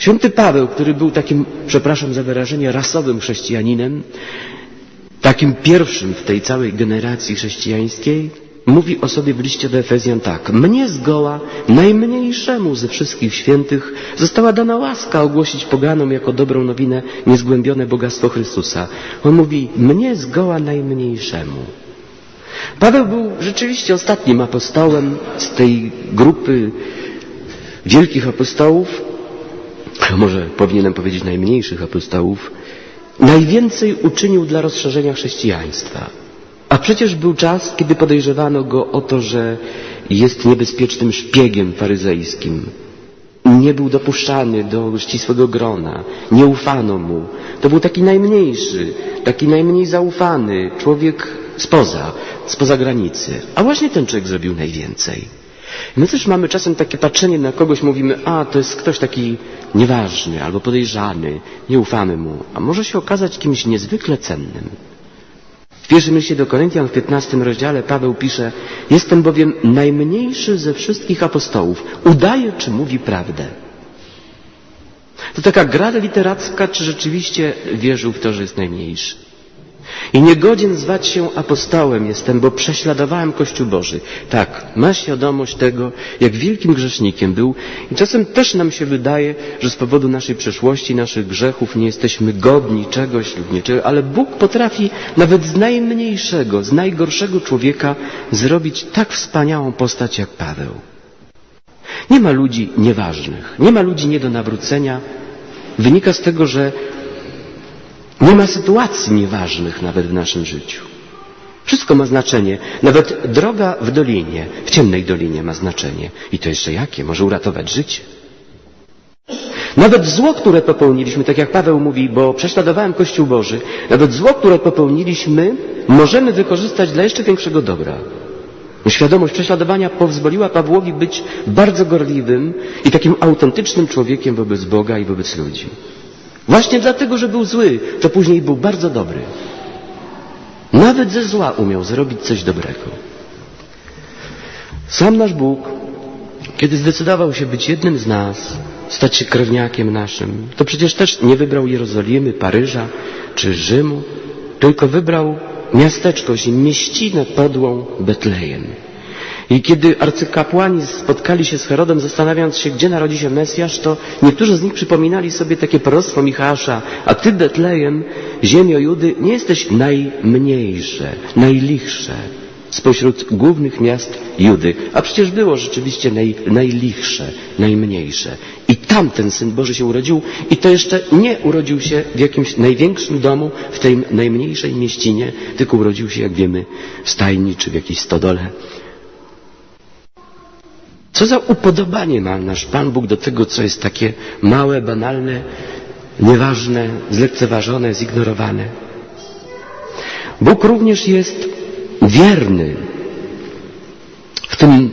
Święty Paweł, który był takim, przepraszam za wyrażenie, rasowym chrześcijaninem, takim pierwszym w tej całej generacji chrześcijańskiej, mówi o sobie w liście do Efezjan tak. Mnie zgoła, najmniejszemu ze wszystkich świętych, została dana łaska ogłosić poganom jako dobrą nowinę niezgłębione bogactwo Chrystusa. On mówi, mnie zgoła najmniejszemu. Paweł był rzeczywiście ostatnim apostołem z tej grupy wielkich apostołów, a może powinienem powiedzieć najmniejszych apostołów, najwięcej uczynił dla rozszerzenia chrześcijaństwa. A przecież był czas, kiedy podejrzewano go o to, że jest niebezpiecznym szpiegiem faryzejskim. Nie był dopuszczany do ścisłego grona, nie ufano mu. To był taki najmniejszy, taki najmniej zaufany człowiek spoza, spoza granicy. A właśnie ten człowiek zrobił najwięcej. My też mamy czasem takie patrzenie na kogoś, mówimy, a to jest ktoś taki nieważny albo podejrzany, nie ufamy mu, a może się okazać kimś niezwykle cennym. W pierwszym liście do Koryntian w 15 rozdziale Paweł pisze, jestem bowiem najmniejszy ze wszystkich apostołów, udaje czy mówi prawdę. To taka gra literacka, czy rzeczywiście wierzył w to, że jest najmniejszy. I niegodzien zwać się apostołem jestem, bo prześladowałem Kościół Boży. Tak, ma świadomość tego, jak wielkim grzesznikiem był i czasem też nam się wydaje, że z powodu naszej przeszłości, naszych grzechów nie jesteśmy godni czegoś lub niczego, ale Bóg potrafi nawet z najmniejszego, z najgorszego człowieka zrobić tak wspaniałą postać jak Paweł. Nie ma ludzi nieważnych, nie ma ludzi nie do nawrócenia. Wynika z tego, że nie ma sytuacji nieważnych nawet w naszym życiu. Wszystko ma znaczenie. Nawet droga w dolinie, w ciemnej dolinie ma znaczenie. I to jeszcze jakie? Może uratować życie. Nawet zło, które popełniliśmy, tak jak Paweł mówi, bo prześladowałem Kościół Boży, nawet zło, które popełniliśmy, możemy wykorzystać dla jeszcze większego dobra. Świadomość prześladowania pozwoliła Pawłowi być bardzo gorliwym i takim autentycznym człowiekiem wobec Boga i wobec ludzi. Właśnie dlatego, że był zły, to później był bardzo dobry. Nawet ze zła umiał zrobić coś dobrego. Sam nasz Bóg, kiedy zdecydował się być jednym z nas, stać się krewniakiem naszym, to przecież też nie wybrał Jerozolimy, Paryża czy Rzymu, tylko wybrał miasteczko, mieścinę podłą Betlejem. I kiedy arcykapłani spotkali się z Herodem, zastanawiając się, gdzie narodzi się Mesjasz, to niektórzy z nich przypominali sobie takie proroctwo Michała, a ty, Betlejem, ziemio Judy, nie jesteś najmniejsze, najlichsze spośród głównych miast Judy. A przecież było rzeczywiście naj, najlichsze, najmniejsze. I tam ten Syn Boży się urodził i to jeszcze nie urodził się w jakimś największym domu, w tej najmniejszej mieścinie, tylko urodził się, jak wiemy, w stajni czy w jakiejś stodole co za upodobanie ma nasz Pan Bóg do tego, co jest takie małe, banalne, nieważne, zlekceważone, zignorowane. Bóg również jest wierny w tym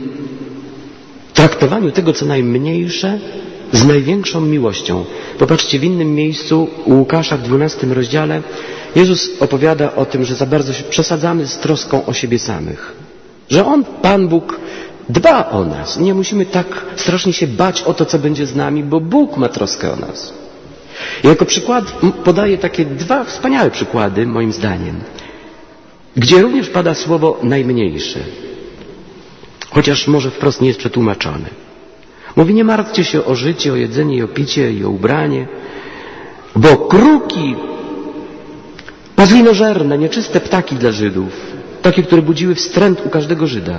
traktowaniu tego, co najmniejsze, z największą miłością. Popatrzcie, w innym miejscu, u Łukasza w 12 rozdziale, Jezus opowiada o tym, że za bardzo się przesadzamy z troską o siebie samych. Że On, Pan Bóg, dba o nas. Nie musimy tak strasznie się bać o to, co będzie z nami, bo Bóg ma troskę o nas. I jako przykład podaję takie dwa wspaniałe przykłady, moim zdaniem, gdzie również pada słowo najmniejszy, chociaż może wprost nie jest przetłumaczone. Mówi, nie martwcie się o życie, o jedzenie i o picie i o ubranie, bo kruki, pawlinożerne, nieczyste ptaki dla Żydów, takie, które budziły wstręt u każdego Żyda,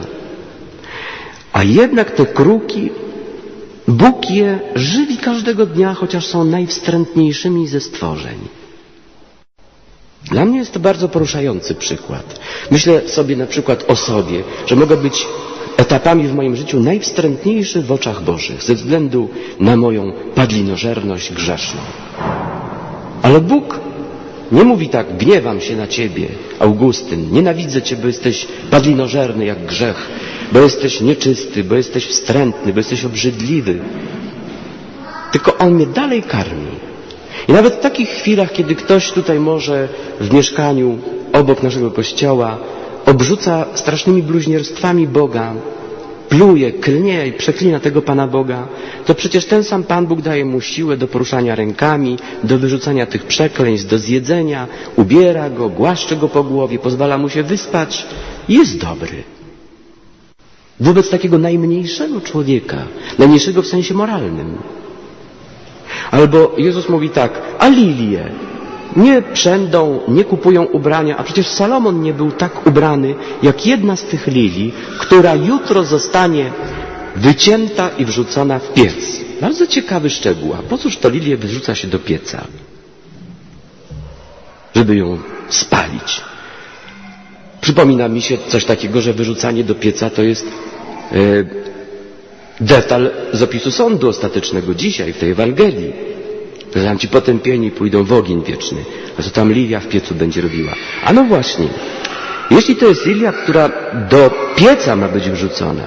a jednak te kruki, Bóg je żywi każdego dnia, chociaż są najwstrętniejszymi ze stworzeń. Dla mnie jest to bardzo poruszający przykład. Myślę sobie na przykład o sobie, że mogę być etapami w moim życiu najwstrętniejszy w oczach Bożych ze względu na moją padlinożerność grzeszną. Ale Bóg nie mówi tak, gniewam się na ciebie, Augustyn, nienawidzę cię, bo jesteś padlinożerny jak grzech, bo jesteś nieczysty, bo jesteś wstrętny, bo jesteś obrzydliwy. Tylko On mnie dalej karmi. I nawet w takich chwilach, kiedy ktoś tutaj może w mieszkaniu obok naszego kościoła obrzuca strasznymi bluźnierstwami Boga, pluje, klnie i przeklina tego Pana Boga, to przecież ten sam Pan Bóg daje mu siłę do poruszania rękami, do wyrzucania tych przekleństw, do zjedzenia, ubiera go, głaszcze go po głowie, pozwala mu się wyspać. Jest dobry. Wobec takiego najmniejszego człowieka, najmniejszego w sensie moralnym. Albo Jezus mówi tak, a lilie nie przędą, nie kupują ubrania, a przecież Salomon nie był tak ubrany, jak jedna z tych lilii, która jutro zostanie wycięta i wrzucona w piec. Bardzo ciekawy szczegół. A po cóż to lilię wyrzuca się do pieca? Żeby ją spalić. Przypomina mi się coś takiego, że wyrzucanie do pieca to jest e, detal z opisu sądu ostatecznego dzisiaj w tej Ewangelii. Że tam ci potępieni pójdą w ogień wieczny, a co tam lilia w piecu będzie robiła. A no właśnie, jeśli to jest lilia, która do pieca ma być wrzucona,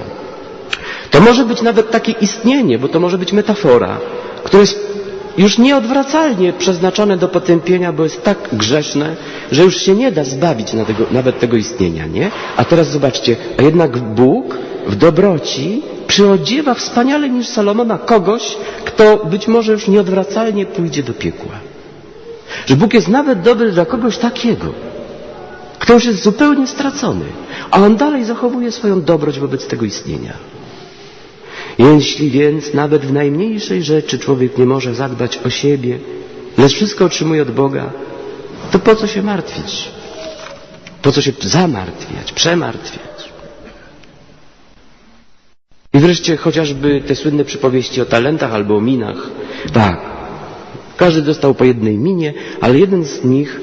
to może być nawet takie istnienie, bo to może być metafora, która jest już nieodwracalnie przeznaczone do potępienia, bo jest tak grzeszne, że już się nie da zbawić tego, nawet tego istnienia, nie? A teraz zobaczcie, a jednak Bóg w dobroci przyodziewa wspaniale niż Salomona kogoś, kto być może już nieodwracalnie pójdzie do piekła. Że Bóg jest nawet dobry dla kogoś takiego, kto już jest zupełnie stracony, a on dalej zachowuje swoją dobroć wobec tego istnienia. Jeśli więc nawet w najmniejszej rzeczy człowiek nie może zadbać o siebie, lecz wszystko otrzymuje od Boga, to po co się martwić? Po co się zamartwiać, przemartwiać? I wreszcie chociażby te słynne przypowieści o talentach albo o minach. Tak, każdy dostał po jednej minie, ale jeden z nich,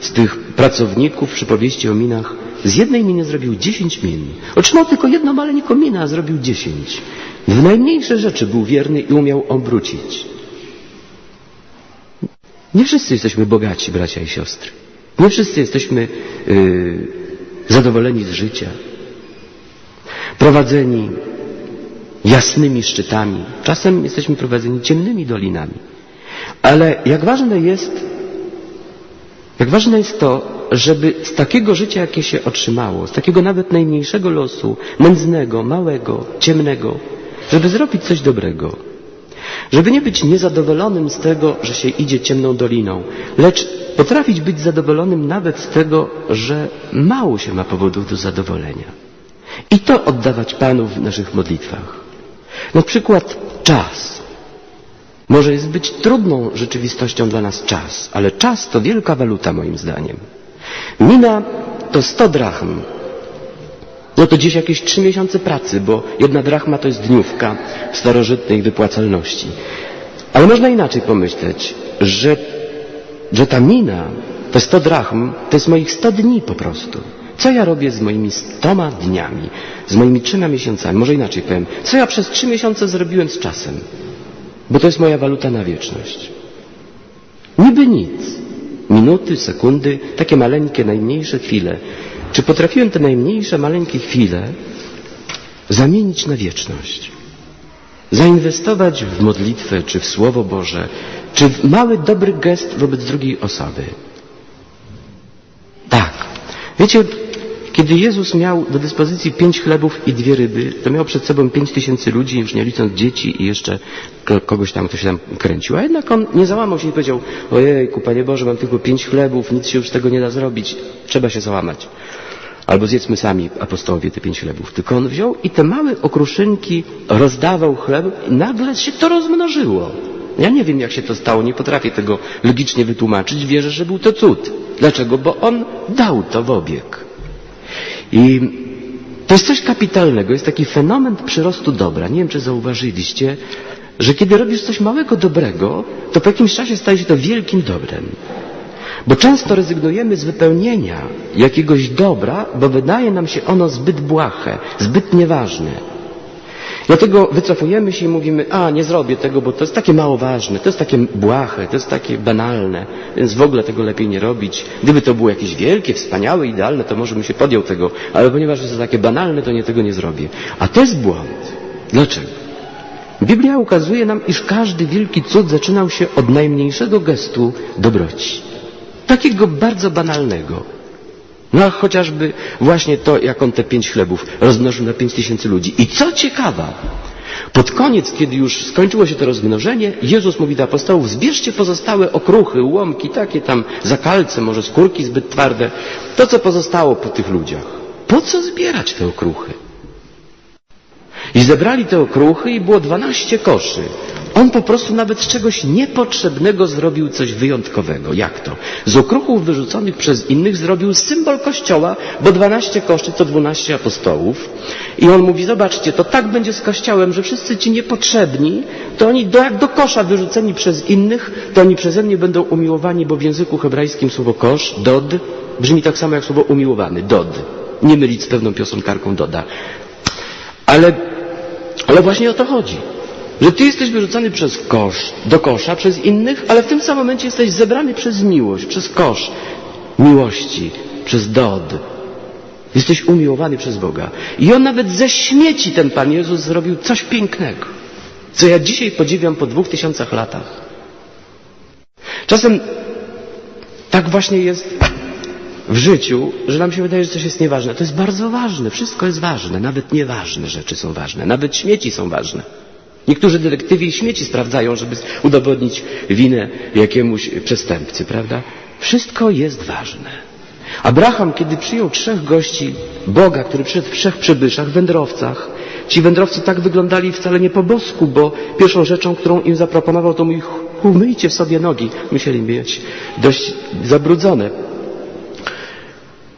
z tych pracowników przypowieści o minach, z jednej miny zrobił dziesięć min. Otrzymał tylko jedną maleńką minę, a zrobił dziesięć. W najmniejsze rzeczy był wierny i umiał obrócić. Nie wszyscy jesteśmy bogaci, bracia i siostry. Nie wszyscy jesteśmy yy, zadowoleni z życia. Prowadzeni jasnymi szczytami. Czasem jesteśmy prowadzeni ciemnymi dolinami. Ale jak ważne jest, jak ważne jest to, żeby z takiego życia, jakie się otrzymało, z takiego nawet najmniejszego losu, nędznego, małego, ciemnego, żeby zrobić coś dobrego. Żeby nie być niezadowolonym z tego, że się idzie ciemną doliną, lecz potrafić być zadowolonym nawet z tego, że mało się ma powodów do zadowolenia. I to oddawać Panu w naszych modlitwach. Na przykład czas. Może jest być trudną rzeczywistością dla nas czas, ale czas to wielka waluta moim zdaniem. Mina to 100 drachm. No to gdzieś jakieś trzy miesiące pracy, bo jedna drachma to jest dniówka starożytnej wypłacalności. Ale można inaczej pomyśleć, że, że ta mina, te 100 drachm, to jest moich 100 dni po prostu. Co ja robię z moimi stoma dniami, z moimi trzema miesiącami? Może inaczej powiem. Co ja przez trzy miesiące zrobiłem z czasem? Bo to jest moja waluta na wieczność. Niby nic. Minuty, sekundy, takie maleńkie, najmniejsze chwile. Czy potrafiłem te najmniejsze, maleńkie chwile zamienić na wieczność? Zainwestować w modlitwę, czy w Słowo Boże, czy w mały, dobry gest wobec drugiej osoby. Tak. Wiecie, kiedy Jezus miał do dyspozycji pięć chlebów i dwie ryby, to miał przed sobą pięć tysięcy ludzi, już nie licząc dzieci i jeszcze kogoś tam, kto się tam kręcił. A jednak on nie załamał się i powiedział, ojejku, Panie Boże, mam tylko pięć chlebów, nic się już z tego nie da zrobić, trzeba się załamać. Albo zjedzmy sami, apostołowie, te pięć chlebów. Tylko on wziął i te małe okruszynki rozdawał chleb i nagle się to rozmnożyło. Ja nie wiem, jak się to stało, nie potrafię tego logicznie wytłumaczyć. Wierzę, że był to cud. Dlaczego? Bo on dał to w obieg. I to jest coś kapitalnego, jest taki fenomen przyrostu dobra. Nie wiem, czy zauważyliście, że kiedy robisz coś małego dobrego, to po jakimś czasie staje się to wielkim dobrem. Bo często rezygnujemy z wypełnienia jakiegoś dobra, bo wydaje nam się ono zbyt błahe, zbyt nieważne. Dlatego wycofujemy się i mówimy, a nie zrobię tego, bo to jest takie mało ważne, to jest takie błahe, to jest takie banalne, więc w ogóle tego lepiej nie robić. Gdyby to było jakieś wielkie, wspaniałe, idealne, to może bym się podjął tego, ale ponieważ jest to takie banalne, to nie tego nie zrobię. A to jest błąd. Dlaczego? Biblia ukazuje nam, iż każdy wielki cud zaczynał się od najmniejszego gestu dobroci. Takiego bardzo banalnego. No chociażby właśnie to, jak on te pięć chlebów rozmnożył na pięć tysięcy ludzi. I co ciekawa, pod koniec, kiedy już skończyło się to rozmnożenie, Jezus mówi do apostołów, zbierzcie pozostałe okruchy, ułomki, takie tam zakalce, może skórki zbyt twarde, to co pozostało po tych ludziach. Po co zbierać te okruchy? I zebrali te okruchy i było dwanaście koszy. On po prostu nawet z czegoś niepotrzebnego zrobił coś wyjątkowego. Jak to? Z okruchów wyrzuconych przez innych zrobił symbol kościoła, bo dwanaście koszy to dwunaście apostołów. I on mówi, zobaczcie, to tak będzie z kościołem, że wszyscy ci niepotrzebni, to oni do, jak do kosza wyrzuceni przez innych, to oni przeze mnie będą umiłowani, bo w języku hebrajskim słowo kosz, dod, brzmi tak samo jak słowo umiłowany, dod. Nie mylić z pewną piosenkarką Doda. Ale, ale właśnie o to chodzi. Że ty jesteś wyrzucony przez kosz, do kosza przez innych, ale w tym samym momencie jesteś zebrany przez miłość, przez kosz miłości, przez dod. Jesteś umiłowany przez Boga. I on nawet ze śmieci ten Pan Jezus zrobił coś pięknego. Co ja dzisiaj podziwiam po dwóch tysiącach latach. Czasem tak właśnie jest w życiu, że nam się wydaje, że coś jest nieważne. To jest bardzo ważne. Wszystko jest ważne. Nawet nieważne rzeczy są ważne. Nawet śmieci są ważne. Niektórzy detektywi śmieci sprawdzają, żeby udowodnić winę jakiemuś przestępcy, prawda? Wszystko jest ważne. Abraham, kiedy przyjął trzech gości Boga, który przyszedł w trzech przybyszach, wędrowcach, ci wędrowcy tak wyglądali wcale nie po bosku, bo pierwszą rzeczą, którą im zaproponował, to mówi, umyjcie sobie nogi. Musieli mieć dość zabrudzone.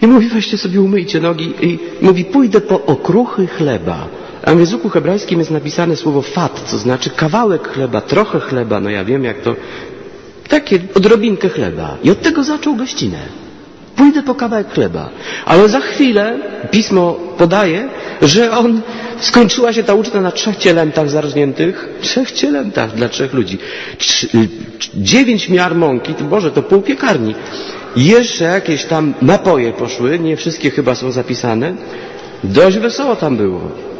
I mówi, weźcie sobie umyjcie nogi i mówi, pójdę po okruchy chleba. A w języku hebrajskim jest napisane słowo fat, co znaczy kawałek chleba, trochę chleba, no ja wiem jak to, takie odrobinkę chleba. I od tego zaczął gościnę. Pójdę po kawałek chleba. Ale za chwilę pismo podaje, że on skończyła się ta uczta na trzech cielętach zarżniętych. Trzech cielętach dla trzech ludzi. Trz, dziewięć miar mąki, to Boże, to pół piekarni. Jeszcze jakieś tam napoje poszły, nie wszystkie chyba są zapisane. Dość wesoło tam było.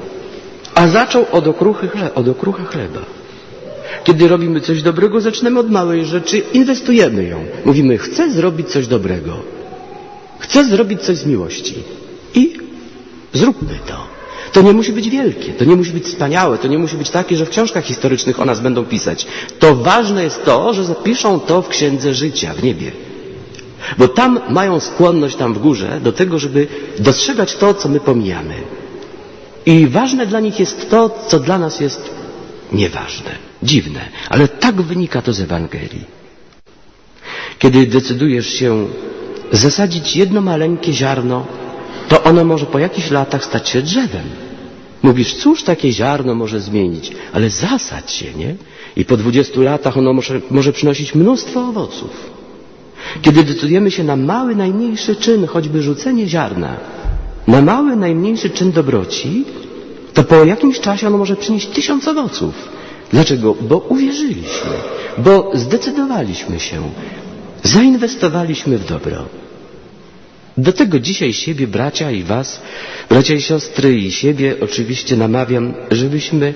A zaczął od, okruchy chleba, od okrucha chleba. Kiedy robimy coś dobrego, zaczynamy od małej rzeczy, inwestujemy ją. Mówimy, chcę zrobić coś dobrego. Chcę zrobić coś z miłości. I zróbmy to. To nie musi być wielkie, to nie musi być wspaniałe, to nie musi być takie, że w książkach historycznych o nas będą pisać. To ważne jest to, że zapiszą to w księdze życia, w niebie. Bo tam mają skłonność, tam w górze, do tego, żeby dostrzegać to, co my pomijamy. I ważne dla nich jest to, co dla nas jest nieważne, dziwne, ale tak wynika to z Ewangelii. Kiedy decydujesz się zasadzić jedno maleńkie ziarno, to ono może po jakichś latach stać się drzewem. Mówisz, cóż takie ziarno może zmienić, ale zasadź się, nie? I po dwudziestu latach ono może, może przynosić mnóstwo owoców. Kiedy decydujemy się na mały, najmniejszy czyn, choćby rzucenie ziarna, na mały, najmniejszy czyn dobroci, to po jakimś czasie ono może przynieść tysiąc owoców. Dlaczego? Bo uwierzyliśmy, bo zdecydowaliśmy się, zainwestowaliśmy w dobro. Do tego dzisiaj siebie, bracia i was, bracia i siostry i siebie oczywiście namawiam, żebyśmy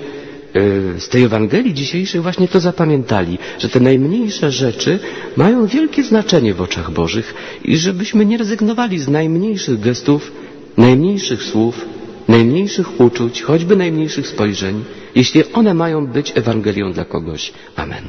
z tej Ewangelii dzisiejszej właśnie to zapamiętali, że te najmniejsze rzeczy mają wielkie znaczenie w oczach Bożych i żebyśmy nie rezygnowali z najmniejszych gestów, najmniejszych słów, najmniejszych uczuć, choćby najmniejszych spojrzeń, jeśli one mają być Ewangelią dla kogoś. Amen.